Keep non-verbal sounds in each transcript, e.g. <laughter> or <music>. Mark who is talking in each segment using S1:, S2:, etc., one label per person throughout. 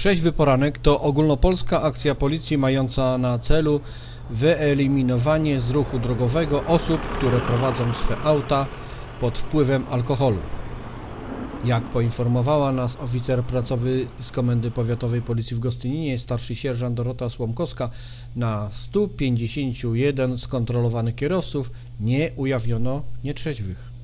S1: Trzeźwy poranek to ogólnopolska akcja policji mająca na celu wyeliminowanie z ruchu drogowego osób, które prowadzą swe auta pod wpływem alkoholu. Jak poinformowała nas oficer pracowy z Komendy Powiatowej Policji w Gostyninie, starszy sierżant Dorota Słomkowska, na 151 skontrolowanych kierowców nie ujawniono nietrzeźwych.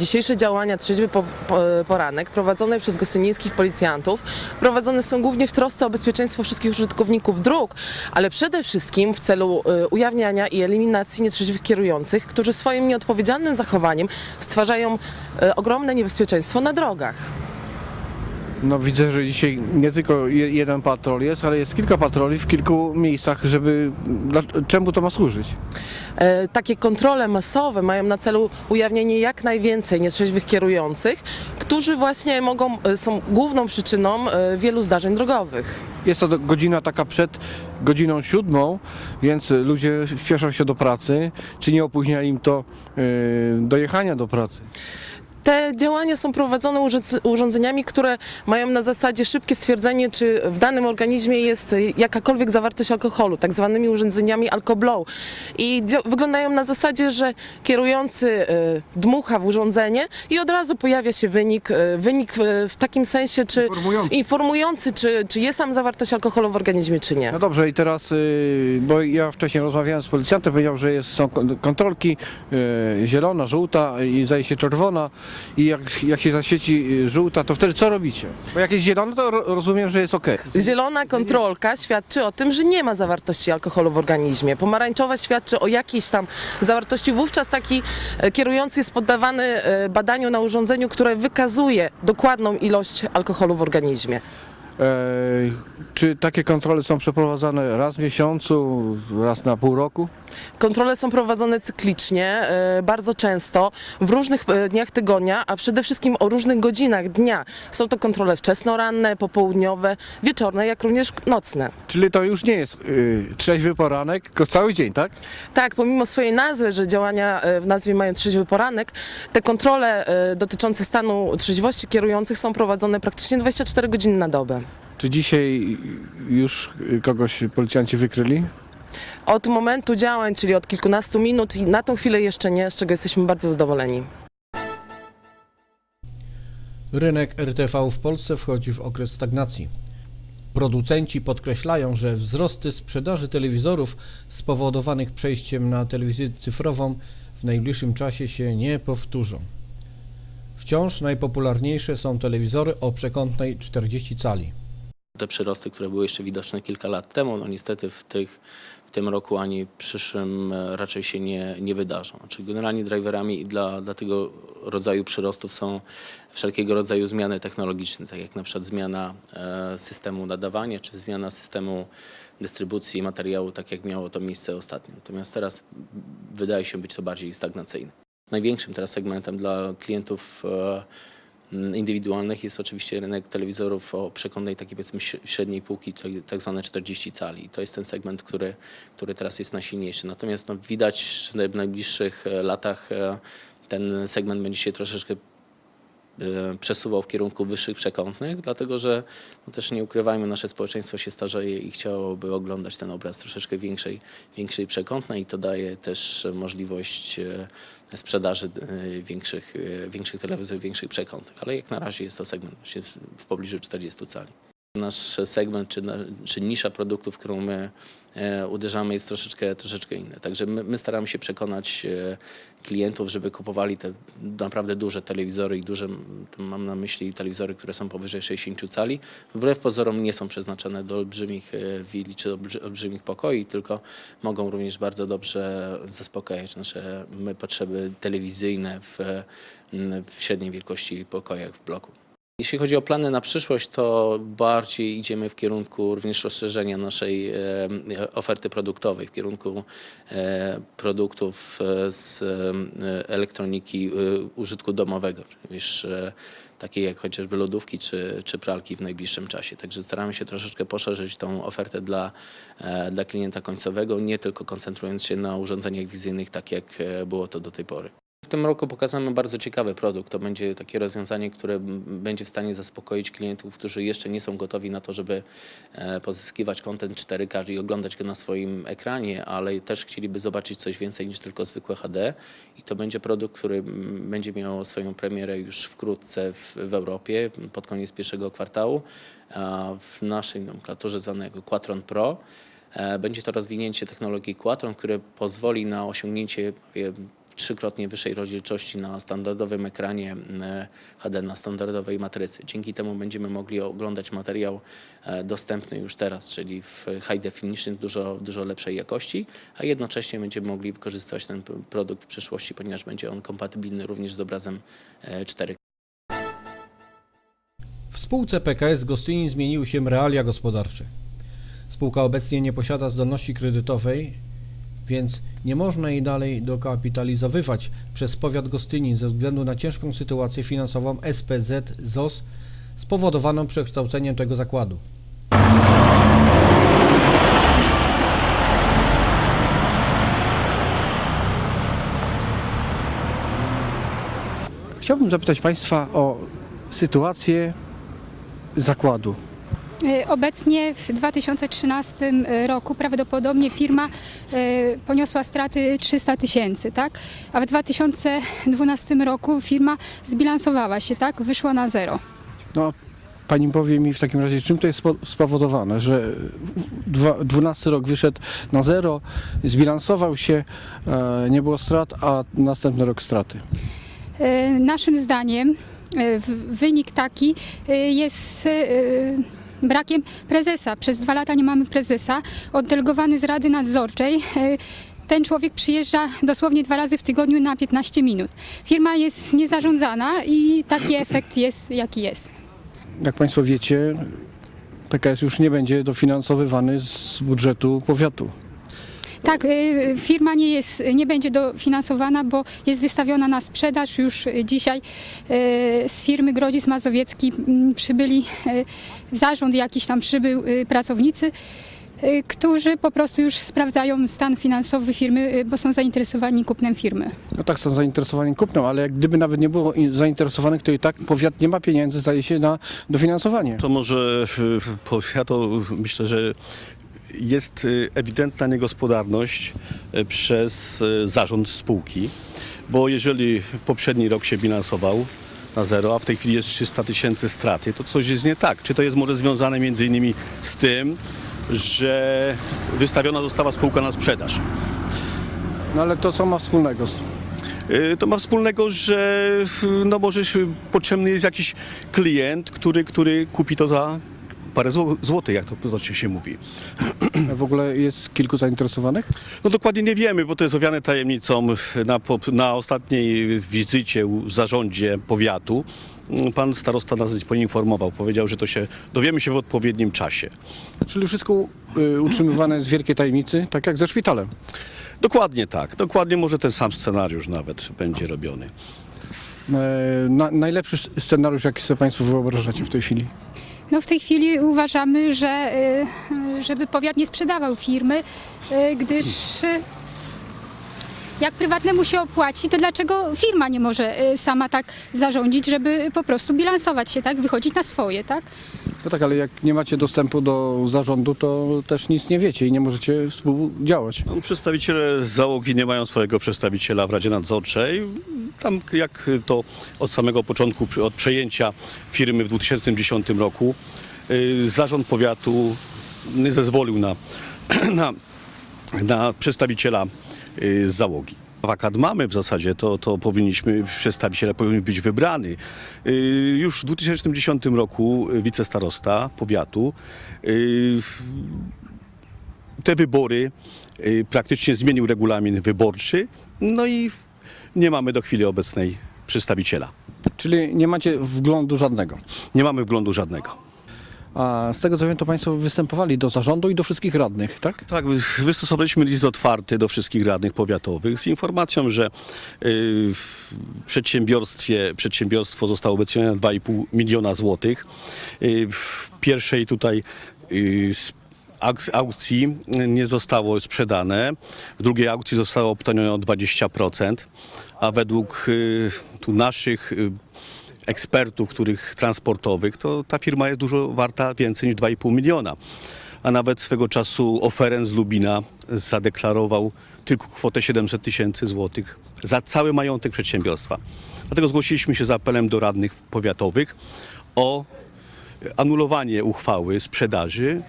S2: Dzisiejsze działania Trzeźwy po, po, Poranek prowadzone przez gostynińskich policjantów prowadzone są głównie w trosce o bezpieczeństwo wszystkich użytkowników dróg, ale przede wszystkim w celu e, ujawniania i eliminacji nietrzeźwych kierujących, którzy swoim nieodpowiedzialnym zachowaniem stwarzają e, ogromne niebezpieczeństwo na drogach.
S3: No widzę, że dzisiaj nie tylko je- jeden patrol jest, ale jest kilka patroli w kilku miejscach, żeby... Dla, czemu to ma służyć?
S2: E, Takie kontrole masowe mają na celu ujawnienie jak najwięcej nietrzeźwych kierujących, którzy właśnie mogą, e, są główną przyczyną e, wielu zdarzeń drogowych.
S3: Jest to do- godzina taka przed godziną siódmą, więc ludzie śpieszą się do pracy. Czy nie opóźnia im to yy, dojechania do pracy?
S2: Te działania są prowadzone urządz- urządzeniami, które mają na zasadzie szybkie stwierdzenie, czy w danym organizmie jest y, jakakolwiek zawartość alkoholu, tak zwanymi urządzeniami alkoblow. I wyglądają na zasadzie, że kierujący y, dmucha w urządzenie i od razu pojawia się wynik, y, wynik w, takim sensie, czy
S3: Informujący.
S2: informujący, czy, czy jest tam zawartość alkoholu w organizmie, czy nie.
S3: No dobrze i teraz, yy, bo ja wcześniej rozmawiałem z policjantem, powiedział, że jest, są kon- kontrolki zielona, żółta i zdaje się czerwona i jak, jak się zaświeci yy, żółta, to wtedy co robicie? Bo jak jest zielona, to ro, rozumiem, że jest ok.
S2: Zielona kontrolka świadczy o tym, że nie ma zawartości alkoholu w organizmie. Pomarańczowa świadczy o jakiejś tam zawartości. Wówczas taki e, kierujący jest poddawany e, badaniu na urządzeniu, które wykazuje dokładną ilość alkoholu w organizmie.
S3: E, czy takie kontrole są przeprowadzane raz w miesiącu, raz na pół roku?
S2: Kontrole są prowadzone cyklicznie, e, bardzo często, w różnych e, dniach tygodnia, a przede wszystkim o różnych godzinach dnia. Są to kontrole wczesnoranne, popołudniowe, wieczorne, jak również nocne.
S3: Czyli to już nie jest y, trzeźwy poranek, tylko cały dzień, tak?
S2: Tak, pomimo swojej nazwy, że działania e, w nazwie mają trzeźwy poranek, te kontrole dotyczące stanu trzeźwości kierujących są prowadzone praktycznie 24 godziny na dobę.
S3: Czy dzisiaj już kogoś policjanci wykryli?
S2: Od momentu działań, czyli od kilkunastu minut i na tą chwilę jeszcze nie, z czego jesteśmy bardzo zadowoleni.
S1: Rynek RTV w Polsce wchodzi w okres stagnacji. Producenci podkreślają, że wzrosty sprzedaży telewizorów spowodowanych przejściem na telewizję cyfrową w najbliższym czasie się nie powtórzą. Wciąż najpopularniejsze są telewizory o przekątnej 40 cali.
S4: Te przyrosty, które były jeszcze widoczne kilka lat temu, no niestety w, tych, w tym roku ani w przyszłym e, raczej się nie, nie wydarzą. Czyli generalnie driverami dla, dla tego rodzaju przyrostów są wszelkiego rodzaju zmiany technologiczne, tak jak na przykład zmiana e, systemu nadawania, czy zmiana systemu dystrybucji materiału, tak jak miało to miejsce ostatnio. Natomiast teraz wydaje się być to bardziej stagnacyjne. Największym teraz segmentem dla klientów e, indywidualnych jest oczywiście rynek telewizorów o przekątnej takiej powiedzmy śre- średniej półki, tak zwane 40 cali. To jest ten segment, który, który teraz jest najsilniejszy. Natomiast no, widać w naj- najbliższych e, latach e, ten segment będzie się troszeczkę przesuwał w kierunku wyższych przekątnych, dlatego że no też nie ukrywajmy, nasze społeczeństwo się starzeje i chciałoby oglądać ten obraz troszeczkę większej, większej przekątnej i to daje też możliwość e, sprzedaży e, większych, e, większych telewizorów, większych przekątnych, ale jak na razie jest to segment w pobliżu 40 cali. Nasz segment czy, czy nisza produktów, którą my e, uderzamy jest troszeczkę, troszeczkę. Także my, my staramy się przekonać e, klientów, żeby kupowali te naprawdę duże telewizory i duże, mam na myśli telewizory, które są powyżej 60 cali. Wbrew pozorom nie są przeznaczone do olbrzymich e, willi czy olbrzy- olbrzymich pokoi, tylko mogą również bardzo dobrze zaspokajać nasze my, potrzeby telewizyjne w, w średniej wielkości pokojach w bloku. Jeśli chodzi o plany na przyszłość, to bardziej idziemy w kierunku również rozszerzenia naszej e, oferty produktowej, w kierunku e, produktów e, z elektroniki użytku domowego, czyli już takie jak chociażby lodówki czy, czy pralki w najbliższym czasie. Także staramy się troszeczkę poszerzyć tą ofertę dla, dla klienta końcowego, nie tylko koncentrując się na urządzeniach wizyjnych, tak jak było to do tej pory. Tym roku pokażemy bardzo ciekawy produkt. To będzie takie rozwiązanie, które będzie w stanie zaspokoić klientów, którzy jeszcze nie są gotowi na to, żeby e, pozyskiwać content 4K i oglądać go na swoim ekranie, ale też chcieliby zobaczyć coś więcej niż tylko zwykłe HD. I to będzie produkt, który będzie miał swoją premierę już wkrótce w, w Europie, pod koniec pierwszego kwartału, w naszej nomenklaturze zwanego Quatron Pro. E, Będzie to rozwinięcie technologii Quatron, które pozwoli na osiągnięcie e, trzykrotnie wyższej rozdzielczości na standardowym ekranie e, HD, na standardowej matrycy. Dzięki temu będziemy mogli oglądać materiał e, dostępny już teraz, czyli w high definition, dużo, dużo lepszej jakości, a jednocześnie będziemy mogli wykorzystywać ten produkt w przyszłości, ponieważ będzie on kompatybilny również z obrazem e, 4K.
S1: W spółce PKS Gostynin zmieniły się realia gospodarcze. Spółka obecnie nie posiada zdolności kredytowej, więc nie można jej dalej dokapitalizowywać przez powiat Gostynin ze względu na ciężką sytuację finansową SPZ ZOS spowodowaną przekształceniem tego zakładu.
S3: Chciałbym zapytać Państwa o sytuację zakładu.
S5: Y, Obecnie w 2013 roku prawdopodobnie firma y, poniosła straty 300 tysięcy, tak? A w 2012 roku firma zbilansowała się, tak? Wyszła na zero.
S3: No, Pani powie mi w takim razie, czym to jest spo- spowodowane, że dwa- 12 rok wyszedł na zero, zbilansował się, e, nie było strat, a następny rok straty.
S5: Naszym zdaniem wynik taki jest brakiem prezesa. Przez dwa lata nie mamy prezesa. Oddelegowany z Rady Nadzorczej. y, Ten człowiek przyjeżdża dosłownie dwa razy w tygodniu na 15 minut. Firma jest niezarządzana i taki efekt jest, jaki jest.
S3: Jak Państwo wiecie, PKS już nie będzie dofinansowywany z budżetu powiatu.
S5: Tak, y, firma nie, jest, nie będzie dofinansowana, bo jest wystawiona na sprzedaż. Już dzisiaj y, z firmy Grodzic Mazowiecki przybyli, y, zarząd jakiś tam przybył, pracownicy, którzy po prostu już sprawdzają stan finansowy firmy, bo są zainteresowani kupnem firmy.
S3: No tak, są zainteresowani kupnem, ale jak gdyby nawet nie było in- zainteresowanych, to i tak powiat nie ma pieniędzy, zdaje się, na dofinansowanie.
S6: To może powiatu myślę, że jest y, ewidentna niegospodarność y, przez y, zarząd spółki, bo jeżeli poprzedni rok się bilansował na zero, a w tej chwili jest 300 tysięcy straty, to coś jest nie tak. Czy to jest może związane między innymi z tym, że wystawiona została spółka na sprzedaż?
S3: No ale to co ma wspólnego? z-
S6: To ma wspólnego, że no może potrzebny jest jakiś klient, który, który kupi to za parę zł- złotych, jak to potocznie się mówi.
S3: W ogóle jest kilku zainteresowanych?
S6: No dokładnie nie wiemy, bo to jest owiane tajemnicą. Na, na ostatniej wizycie w zarządzie powiatu pan starosta nas poinformował. Powiedział, że to się dowiemy się w odpowiednim czasie.
S3: Czyli wszystko y, utrzymywane w wielkiej tajemnicy, tak jak ze szpitalem.
S6: Dokładnie tak. Dokładnie może ten sam scenariusz nawet będzie robiony.
S3: E, na, najlepszy scenariusz, jaki sobie Państwo wyobrażacie w tej chwili?
S5: No w tej chwili uważamy, że y, żeby powiat nie sprzedawał firmy, y, gdyż y, jak prywatnemu się opłaci, to dlaczego firma nie może sama tak zarządzić, żeby po prostu bilansować się, tak, wychodzić na swoje, tak?
S3: No tak, ale jak nie macie dostępu do zarządu, to też nic nie wiecie i nie możecie współdziałać.
S6: No, Przedstawiciele załogi nie mają swojego przedstawiciela w Radzie Nadzorczej. Tam jak to od samego początku, od przejęcia firmy w 2010 roku, y, zarząd powiatu nie zezwolił na, <clears throat> na, na przedstawiciela y, załogi. Wakat mamy w zasadzie, to, to powinniśmy, przedstawiciele powinien być wybrany. Y, Już w 2010 roku wicestarosta powiatu y, te wybory y, praktycznie zmienił regulamin wyborczy, no i nie mamy do chwili obecnej przedstawiciela.
S3: Czyli nie macie wglądu żadnego.
S6: Nie mamy wglądu żadnego.
S3: A z tego co wiem, to Państwo występowali do zarządu i do wszystkich radnych, tak?
S6: Tak, wystosowaliśmy list otwarty do wszystkich radnych powiatowych z informacją, że y, w przedsiębiorstwie, przedsiębiorstwo zostało wycenione na 2,5 miliona złotych. Y, W pierwszej tutaj y, aukcji nie zostało sprzedane, w drugiej aukcji zostało obtanione o 20%, a według tu naszych ekspertów, których transportowych, to ta firma jest dużo warta więcej niż 2,5 miliona. A nawet swego czasu oferent z Lubina zadeklarował tylko kwotę 700 tysięcy złotych za cały majątek przedsiębiorstwa. Dlatego zgłosiliśmy się z apelem do radnych powiatowych o anulowanie uchwały sprzedaży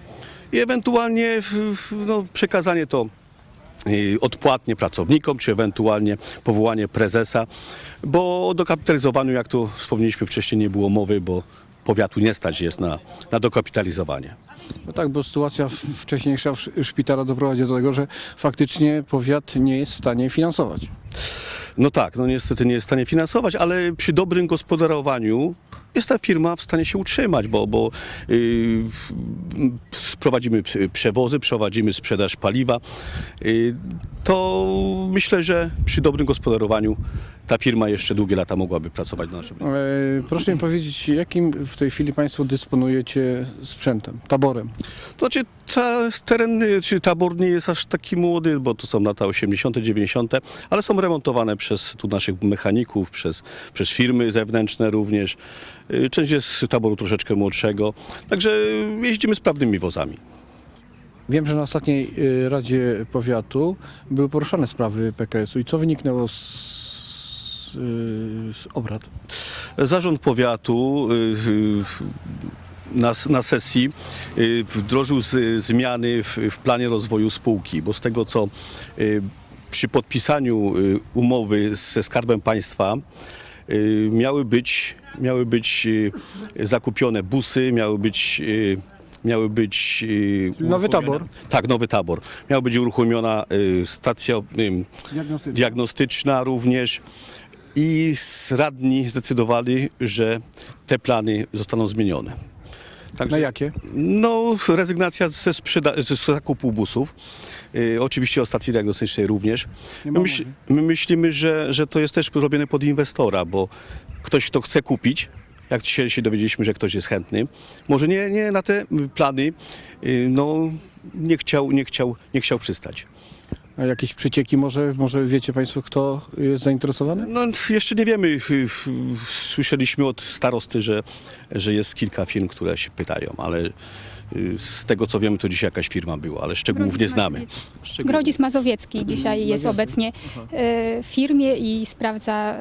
S6: i ewentualnie no, przekazanie to odpłatnie pracownikom, czy ewentualnie powołanie prezesa, bo o dokapitalizowaniu, jak tu wspomnieliśmy wcześniej, nie było mowy, bo powiatu nie stać jest na, na dokapitalizowanie.
S3: No tak, bo sytuacja wcześniejsza szpitala doprowadzi do tego, że faktycznie powiat nie jest w stanie finansować.
S6: No tak, no niestety nie jest w stanie finansować, ale przy dobrym gospodarowaniu jest ta firma w stanie się utrzymać, bo, bo yy, w- m, sprowadzimy p- przewozy, prowadzimy sprzedaż paliwa. Yy, to myślę, że przy dobrym gospodarowaniu ta firma jeszcze długie lata mogłaby pracować na naszym rynku.
S3: E, proszę mi powiedzieć, jakim w tej chwili Państwo dysponujecie sprzętem, taborem?
S6: To znaczy ta, teren czy tabor nie jest aż taki młody, bo to są lata 80., 90., ale są remontowane przez tu naszych mechaników, przez, przez firmy zewnętrzne również. Y, Część jest z taboru troszeczkę młodszego, także jeździmy sprawnymi wozami.
S3: Wiem, że na ostatniej y, Radzie Powiatu były poruszane sprawy PKS-u i co wyniknęło z, z, y, z obrad?
S6: Zarząd powiatu na, na sesji wdrożył z, zmiany w, w planie rozwoju spółki, bo z tego co przy podpisaniu y, umowy ze Skarbem Państwa y, miały być, miały być y, zakupione busy, miały być Miały być.
S3: Nowy tabor?
S6: Tak, nowy tabor. Miała być uruchomiona stacja
S3: Diagnostyczne.
S6: diagnostyczna również i radni zdecydowali, że te plany zostaną zmienione. Także,
S3: Na jakie?
S6: No, rezygnacja ze, ze zakupu busów. Y, oczywiście o stacji diagnostycznej również.
S3: Nie
S6: My, myśl- my myślimy, że, że to jest też robione pod inwestora, bo ktoś, kto chce kupić, jak dzisiaj się dowiedzieliśmy, że ktoś jest chętny, może nie, nie na te plany, y, no, nie chciał, nie chciał, nie chciał przystać.
S3: A jakieś przecieki może, może wiecie Państwo, kto jest zainteresowany?
S6: No, jeszcze nie wiemy. Słyszeliśmy od starosty, że, że jest kilka firm, które się pytają, ale z tego co wiemy, to dzisiaj jakaś firma była, ale szczegółów nie znamy.
S5: Grodzis Mazowiecki dzisiaj jest obecnie e, w firmie i sprawdza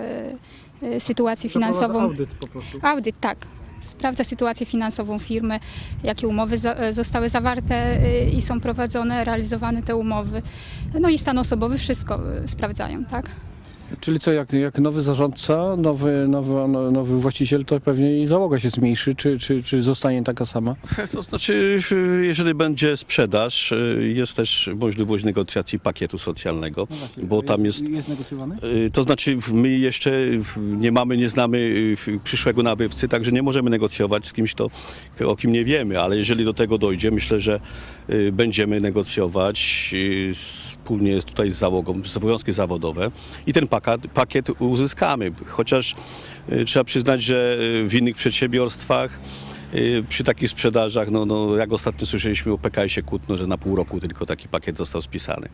S5: e, sytuację finansową.
S3: Audyt po prostu.
S5: Audyt, tak. Sprawdza sytuację finansową firmy, jakie umowy za, zostały zawarte i są prowadzone, realizowane te umowy. No i stan osobowy, wszystko sprawdzają, tak?
S3: Czyli co, jak, jak nowy zarządca, nowy, nowy, no- nowy właściciel, to pewnie i załoga się zmniejszy, czy, czy, czy zostanie taka sama? <laughs>
S6: To znaczy, jeżeli będzie sprzedaż, y, jest też możliwość negocjacji pakietu socjalnego, bo tam jest
S3: Jest negocjowany?
S6: Y, To znaczy, my jeszcze nie mamy, nie znamy y, przyszłego nabywcy, także nie możemy negocjować z kimś, to, o kim nie wiemy, ale jeżeli do tego dojdzie, myślę, że będziemy negocjować wspólnie tutaj z załogą, związki zawodowe i ten pakiet, pakiet uzyskamy. Chociaż y, trzeba przyznać, że y, w innych przedsiębiorstwach y, przy takich sprzedażach, no, no, jak ostatnio słyszeliśmy o PKS-ie Kutno, że na pół roku tylko taki pakiet został spisany.